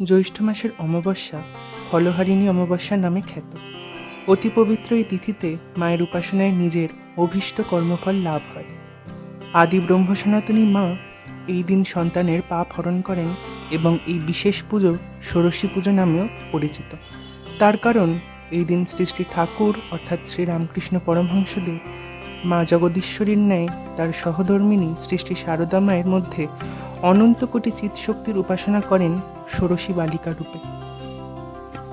জ্যৈষ্ঠ মাসের অমাবস্যা ফলহারিণী অমাবস্যা নামে খ্যাত। অতি পবিত্র এই তিথিতে মায়ের উপাসনায় নিজের অভীষ্ট কর্মফল লাভ হয়। আদি ব্রহ্ম সনাতনী মা এই দিন সন্তানের পাপ হরণ করেন এবং এই বিশেষ পুজো ষোড়শী পুজো নামেও পরিচিত। তার কারণ এই দিন শ্রী শ্রী ঠাকুর অর্থাৎ শ্রীরামকৃষ্ণ পরমহংসদেব মা জগদীশ্বরীর ন্যায় তার সহধর্মিনী সৃষ্টি শ্রী শারদা মায়ের মধ্যে অনন্ত কোটি চিৎশক্তির উপাসনা করেন ষোড়শী বালিকা রূপে।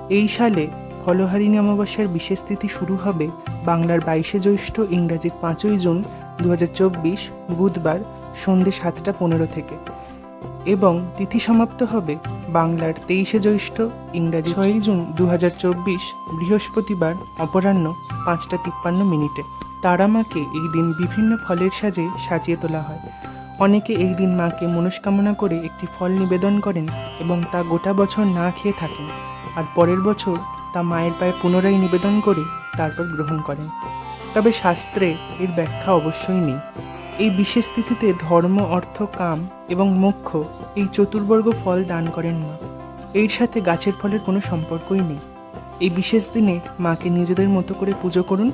এই সালে ফলহারিণী অমাবস্যার বিশেষ তিথি শুরু হবে বাংলার বাইশে জ্যৈষ্ঠ ইংরাজির পাঁচই জুন দু হাজার চব্বিশ বুধবার সন্ধে সাতটা পনেরো থেকে এবং তিথি সমাপ্ত হবে বাংলার তেইশে জ্যৈষ্ঠ ইংরাজি ছয়ই জুন দু হাজার চব্বিশ বৃহস্পতিবার অপরাহ্ন পাঁচটা তিপ্পান্ন মিনিটে। তারা মাকে এই দিন বিভিন্ন ফলের সাজে সাজিয়ে তোলা হয়। অনেকে এই দিন মাকে মনস্কামনা করে একটি ফল নিবেদন করেন এবং তা গোটা বছর না খেয়ে থাকেন আর পরের বছর তা মায়ের পায়ে পুনরায় নিবেদন করে তারপর গ্রহণ করেন। তবে শাস্ত্রে এর ব্যাখ্যা অবশ্যই নেই। এই বিশেষ তিথিতে ধর্ম, অর্থ, কাম এবং মোক্ষ এই চতুর্বর্গ ফল দান করেন মা। এর সাথে গাছের ফলের কোনো সম্পর্কই নেই। এই বিশেষ দিনে মাকে নিজেদের মতো করে পুজো করুন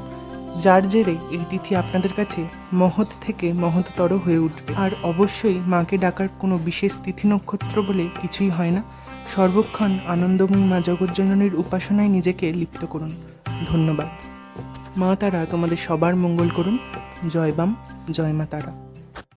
যার জেরে এই তিথি আপনাদের কাছে মহৎ থেকে মহৎতর হয়ে উঠবে। আর অবশ্যই মাকে ডাকার কোনো বিশেষ তিথি নক্ষত্র বলে কিছুই হয় না। সর্বক্ষণ আনন্দময়ী মা জগজ্জননীর উপাসনায় নিজেকে লিপ্ত করুন। ধন্যবাদ। মা তারা তোমাদের সবার মঙ্গল করুন। জয় বাম, জয় মা তারা।